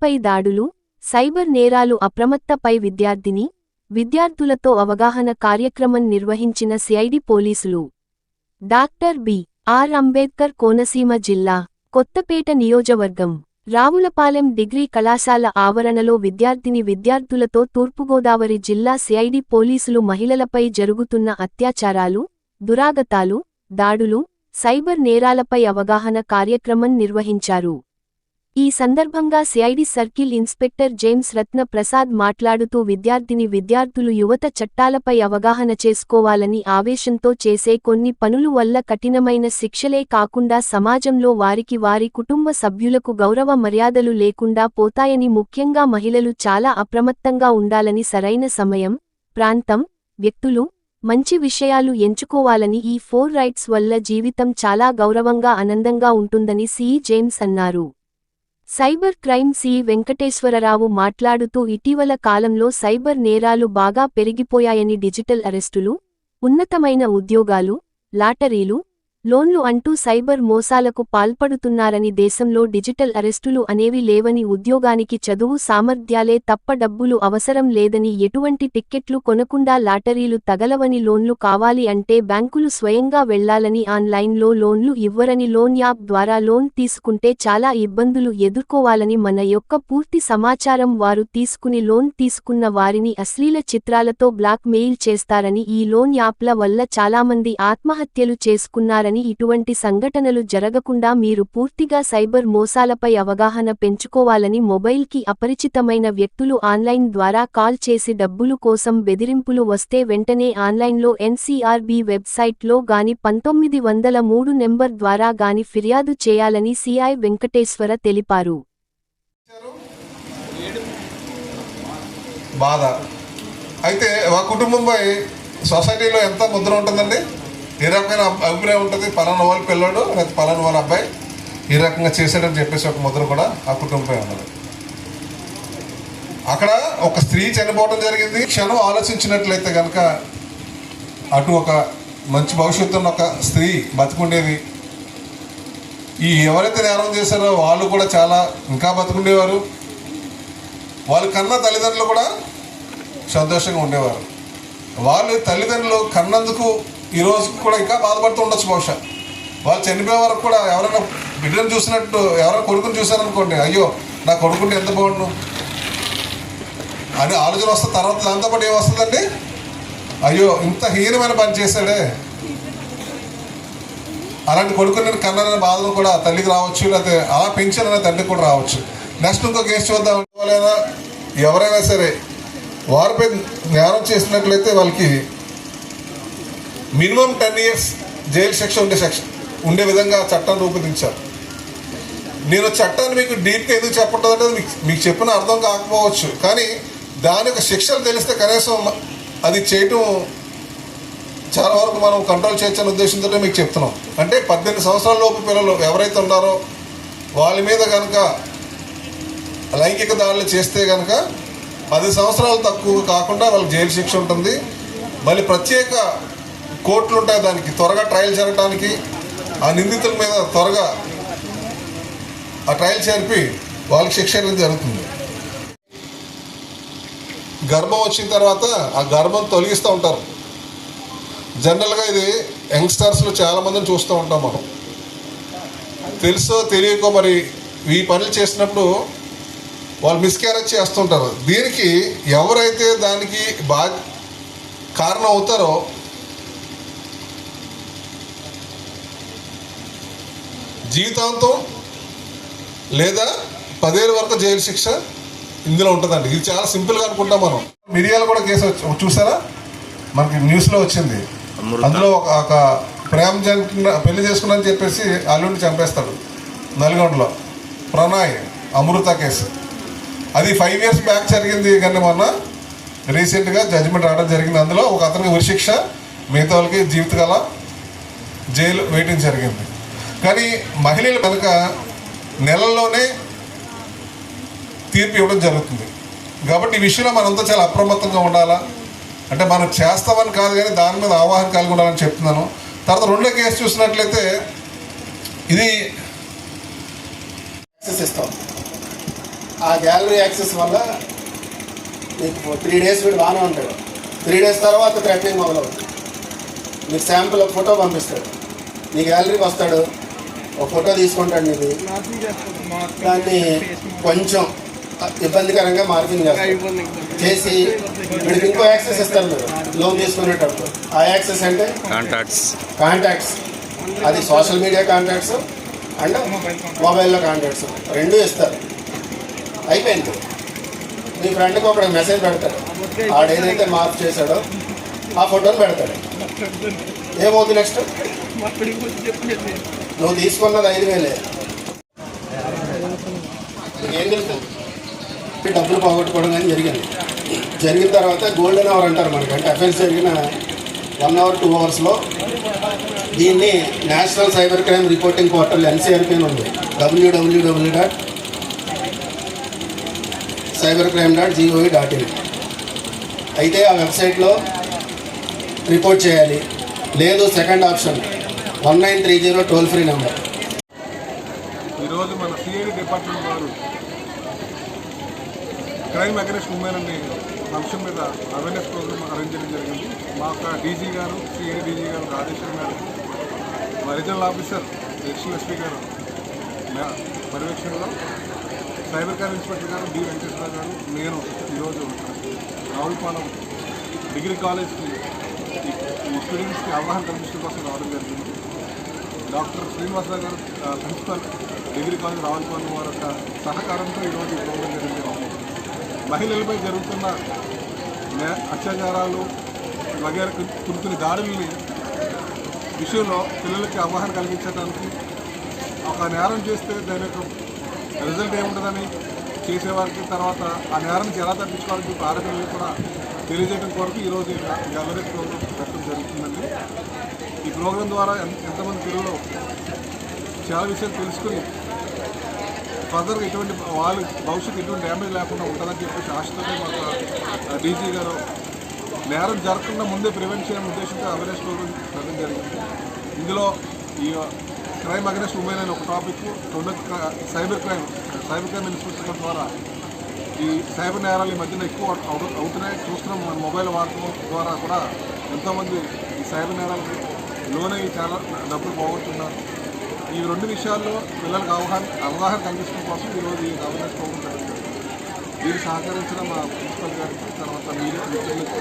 మహిళలపై దాడులు సైబర్ నేరాలు అప్రమత్తపై విద్యార్థిని విద్యార్థులతో అవగాహన కార్యక్రమం నిర్వహించిన సిఐడి పోలీసులు. Doctor B. R. Ambedkar Konaseema జిల్లా కొత్తపేట నియోజవర్గం రావులపాలెం డిగ్రీ కళాశాల ఆవరణలో విద్యార్థిని విద్యార్థులతో తూర్పుగోదావరి జిల్లా సిఐడి పోలీసులు మహిళలపై జరుగుతున్న అత్యాచారాలు దురాగతాలు దాడులు సైబర్ నేరాలపై అవగాహన కార్యక్రమం నిర్వహించారు. ఈ సందర్భంగా CID circle inspector James Ratna Prasad మాట్లాడుతూ విద్యార్థిని విద్యార్థులు యువత చట్టాలపై అవగాహన చేసుకోవాలని ఆవేశంతో చేసే కొన్ని పనులు వల్ల కఠినమైన శిక్షలే కాకుండా సమాజంలో వారికి వారి కుటుంబ సభ్యులకు గౌరవ మర్యాదలు లేకుండా పోతాయని ముఖ్యంగా మహిళలు చాలా అప్రమత్తంగా ఉండాలని సరైన సమయం ప్రాంతం వ్యక్తులు మంచి విషయాలు ఎంచుకోవాలని ఈ ఫోర్ రైట్స్ వల్ల జీవితం చాలా గౌరవంగా ఆనందంగా ఉంటుందని సిఈ జేమ్స్ అన్నారు. సైబర్ క్రైమ్ సి వెంకటేశ్వరరావు మాట్లాడుతూ ఇటీవల కాలంలో సైబర్ నేరాలు బాగా పెరిగిపోయాయని డిజిటల్ అరెస్టులు ఉన్నతమైన ఉద్యోగాలు లాటరీలు లోన్లు అంటూ సైబర్ మోసాలకు పాల్పడుతున్నారని దేశంలో డిజిటల్ అరెస్టులు అనేవి లేవని ఉద్యోగానికి చదువు సామర్థ్యాలే తప్ప డబ్బులు అవసరం లేదని ఎటువంటి టిక్కెట్లు కొనకుండా లాటరీలు తగలవని లోన్లు కావాలి అంటే బ్యాంకులు స్వయంగా వెళ్ళాలని ఆన్లైన్లో లోన్లు ఇవ్వరని లోన్ యాప్ ద్వారా లోన్ తీసుకుంటే చాలా ఇబ్బందులు ఎదుర్కోవాలని మన యొక్క పూర్తి సమాచారం వారు తీసుకుని లోన్ తీసుకున్న వారిని అశ్లీల చిత్రాలతో బ్లాక్ మెయిల్ చేస్తారని ఈ లోన్ యాప్ల వల్ల చాలామంది ఆత్మహత్యలు చేసుకున్నారని ఇటువంటి సంఘటనలు జరగకుండా మీరు పూర్తిగా సైబర్ మోసాలపై అవగాహన పెంచుకోవాలని మొబైల్కి అపరిచితమైన వ్యక్తులు ఆన్లైన్ ద్వారా కాల్ చేసి డబ్బులు కోసం బెదిరింపులు వస్తే వెంటనే ఆన్లైన్లో ఎన్సీఆర్బీ వెబ్సైట్లో గాని పంతొమ్మిది వందల మూడు నెంబర్ ద్వారా గాని ఫిర్యాదు చేయాలని సిఐ వెంకటేశ్వర తెలిపారు. బాధ. అయితే కుటుంబంపై సొసైటీలో ఎంత ముద్ర ఉంటుందండి? రకమైన అభిప్రాయం ఉంటుంది. పలానా వాళ్ళ పిల్లాడు లేకపోతే పలానా వాళ్ళ అబ్బాయి. ఈ రకంగా చేశాడని చెప్పేసి ఒక ముద్ర కూడా ఆ కుటుంబంపై ఉన్నది. అక్కడ ఒక స్త్రీ చనిపోవడం జరిగింది. క్షణం ఆలోచించినట్లయితే కనుక అటు ఒక మంచి భవిష్యత్తు ఒక స్త్రీ బతుకుండేది. ఈ ఎవరైతే నేరం చేశారో వాళ్ళు కూడా చాలా ఇంకా బతుకుండేవారు. వాళ్ళ కన్నా తల్లిదండ్రులు కూడా సంతోషంగా ఉండేవారు. వాళ్ళు తల్లిదండ్రులు కన్నందుకు ఈ రోజు కూడా ఇంకా బాధపడుతూ ఉండొచ్చు బహుశా. వాళ్ళు చనిపోయే వరకు కూడా ఎవరైనా బిడ్డను చూసినట్టు ఎవరైనా కొడుకుని చూశారనుకోండి అయ్యో నా కొడుకుంటే ఎంత బాగుండు? అని ఆలోచన వస్తే తర్వాత దాంతో పాటు ఏమొస్తుందండి? అయ్యో ఇంత హీనమైన పని చేశాడే. అలాంటి కొడుకుని నేను కన్నానని బాధలు కూడా తల్లికి రావచ్చు లేకపోతే అలా పెంచాననే తండ్రికి కూడా రావచ్చు. నెక్స్ట్ ఇంకో కేసు చూద్దాం. ఎవరైనా ఎవరైనా సరే వారిపై నేరం చేసినట్లయితే వాళ్ళకి మినిమం టెన్ ఇయర్స్ జైలు శిక్ష ఉండే శిక్ష ఉండే విధంగా చట్టాన్ని రూపొందించారు. నేను చట్టాన్ని మీకు డీప్గా ఎందుకు చెప్పడం అనేది మీకు మీకు చెప్పిన అర్థం కాకపోవచ్చు. కానీ దాని యొక్క శిక్షలు తెలిస్తే కనీసం అది చేయటం చాలా వరకు మనం కంట్రోల్ చేయొచ్చనే ఉద్దేశంతో మీకు చెప్తున్నాం. అంటే పద్దెనిమిది సంవత్సరాల లోపు పిల్లలు ఎవరైతే ఉన్నారో వాళ్ళ మీద కనుక లైంగిక దాడులు చేస్తే కనుక పది సంవత్సరాలు తక్కువ కాకుండా వాళ్ళకి జైలు శిక్ష ఉంటుంది. మళ్ళీ ప్రత్యేక కోర్టులు ఉంటాయి దానికి. త్వరగా ట్రయల్ జరగడానికి ఆ నిందితుల మీద త్వరగా ఆ ట్రయల్ జరిపి వాళ్ళకి శిక్ష అనేది జరుగుతుంది. గర్భం వచ్చిన తర్వాత ఆ గర్భం తొలగిస్తూ ఉంటారు. జనరల్గా ఇది యంగ్స్టర్స్లో చాలామందిని చూస్తూ ఉంటాం మనం. తెలుసో తెలియకో మరి ఈ పనులు చేసినప్పుడు వాళ్ళు మిస్క్యారేజ్ చేస్తుంటారు. దీనికి ఎవరైతే దానికి బా కారణం అవుతారో జీవితాంతం లేదా పదేళ్ళ వరకు జైలు శిక్ష ఇందులో ఉంటుందండి. ఇది చాలా సింపుల్గా అనుకుంటాం మనం. మిరియాలు కూడా కేసు చూసారా? మనకి న్యూస్లో వచ్చింది. అందులో ఒక ఒక ప్రేమ జంట పెళ్ళి చేసుకున్నాని చెప్పేసి అల్లుడిని చంపేస్తాడు. నల్గొండలో. ప్రణయ్ అమృత కేసు. అది ఫైవ్ ఇయర్స్ బ్యాక్ జరిగింది కానీ మొన్న రీసెంట్గా జడ్జిమెంట్ రావడం జరిగింది. అందులో ఒక అతనికి ఉరిశిక్ష మిగతా వాళ్ళకి జీవితకాల జైలు వేయటం జరిగింది. కానీ మహిళలు కనుక నెలల్లోనే తీర్పు ఇవ్వడం జరుగుతుంది. కాబట్టి ఈ విషయంలో మనంతా చాలా అప్రమత్తంగా ఉండాలా? అంటే మనం చేస్తామని కాదు కానీ దాని మీద అవగాహన కలిగి ఉండాలని చెప్తున్నాను. తర్వాత రెండో కేసు చూసినట్లయితే ఇది యాక్సెస్ ఇస్తాం. ఆ గ్యాలరీ యాక్సెస్ వల్ల మీకు త్రీ డేస్ వీడు బాగానే ఉంటాడు. త్రీ డేస్ తర్వాత థ్రెటనింగ్ మొదలవుతుంది. మీకు శాంపుల్ ఫోటో పంపిస్తాడు. నీ గ్యాలరీకి వస్తాడు. ఒక ఫోటో తీసుకుంటాడు నీది దాన్ని కొంచెం ఇబ్బందికరంగా మార్పింగ్ చేసి వీడికి ఇంకో యాక్సెస్ ఇస్తారు మీరు లోన్ తీసుకునేటప్పుడు. ఆ యాక్సెస్ అంటే? కాంటాక్ట్స్ కాంటాక్ట్స్ అది సోషల్ మీడియా కాంటాక్ట్స్ అండ్ మొబైల్లో కాంటాక్ట్స్ రెండు ఇస్తారు. అయిపోయింది. మీ ఫ్రెండ్కి ఒక మెసేజ్ పెడతాడు. ఆడు ఏదైతే మార్క్ చేశాడో ఆ ఫోటోని పెడతాడు. ఏమవుతుంది నెక్స్ట్ నువ్వు తీసుకున్నది ఐదు వేలే. ఏం తెలుసు? డబ్బులు పోగొట్టుకోవడం కానీ జరిగింది. జరిగిన తర్వాత గోల్డెన్ అవర్ అంటారు మనకి. అంటే అఫెన్స్ జరిగిన వన్ అవర్ టూ అవర్స్లో దీన్ని national cyber crime reporting portal NCRP అని ఉంది. WWW dot cyber crime dot GOV dot in అయితే ఆ వెబ్సైట్లో రిపోర్ట్ చేయాలి. లేదు second option one nine three zero toll free number. ఈరోజు మన సిఐడి డిపార్ట్మెంట్ వారు క్రైమ్ అగ్రెస్ట్ ఉమెన్ అనే అంశం మీద అవేర్నెస్ ప్రోగ్రామ్ అరేంజ్ చేయడం జరిగింది. మా యొక్క డీజీ గారు సిఐడి డీజీ గారు ఆదేశం గారు మా రీజనల్ ఆఫీసర్ ఎక్స్ఎల్ ఎస్పీ గారు పర్యవేక్షణలో సైబర్ క్రైమ్ ఇన్స్పెక్టర్ గారు డి వెంకటేశ్వర గారు నేను ఈరోజు రావులపాలెం డిగ్రీ కాలేజ్కి ఈ స్టూడెంట్స్కి అవగాహన కల్పించడం కోసం రావడం జరిగింది. డాక్టర్ శ్రీనివాసరావు గారు ప్రిన్సిపల్ డిగ్రీ కాలేజ్ రావులపాలెం వారి యొక్క సహకారంతో ఈరోజు ఈ ప్రోగ్రాం జరిగింది. మహిళలపై జరుగుతున్న అత్యాచారాలు వగేర కొన్ని దాడుల్ని విషయంలో పిల్లలకి అవగాహన కలిగించడానికి ఒక నేరం చేస్తే దాని యొక్క రిజల్ట్ ఏముంటుందని చేసేవారికి తర్వాత ఆ నేరం నుంచి ఎలా తప్పించుకోవాలని చెప్పి కూడా తెలియజేయడం కొరకు ఈరోజు ఈ అవేర్నెస్ ప్రోగ్రాం పెట్టడం జరుగుతుందండి. ఈ ప్రోగ్రాం ద్వారా ఎంతమంది పిల్లలు చాలా విషయాలు తెలుసుకుని ఫర్దర్గా ఎటువంటి వాళ్ళు భవిష్యత్తు ఎటువంటి డ్యామేజ్ లేకుండా ఉంటుందని చెప్పేసి ఆశతో మాకు డీజీ గారు నేరం జరగకుండా ముందే ప్రివెంట్ చేయడం ఉద్దేశంతో అవేర్నెస్ ప్రోగ్రామ్ పెట్టడం జరిగింది. ఇందులో ఈ క్రైమ్ అగ్రెస్ట్ ఉమెన్ అనే ఒక టాపిక్ రెండు cyber crime cyber crime inspector ద్వారా ఈ సైబర్ నేరాలు ఈ మధ్యన ఎక్కువ అవుతున్నాయి. చూస్తున్నాం మన మొబైల్ వాడకం ద్వారా కూడా ఎంతోమంది ఈ సైబర్ నేరాలు లోనయ్యి చాలా డబ్బులు పోగొట్టున్నారు ఈ రెండు విషయాల్లో పిల్లలకు అవగాహన అవగాహన కల్పించడం కోసం ఈరోజు ఈ అవేర్నెస్ ప్రోగ్రామ్ పెట్టడం జరిగింది. సహకరించిన మా ప్రిన్సిపల్ గారికి తర్వాత మీరు మిత్రులకు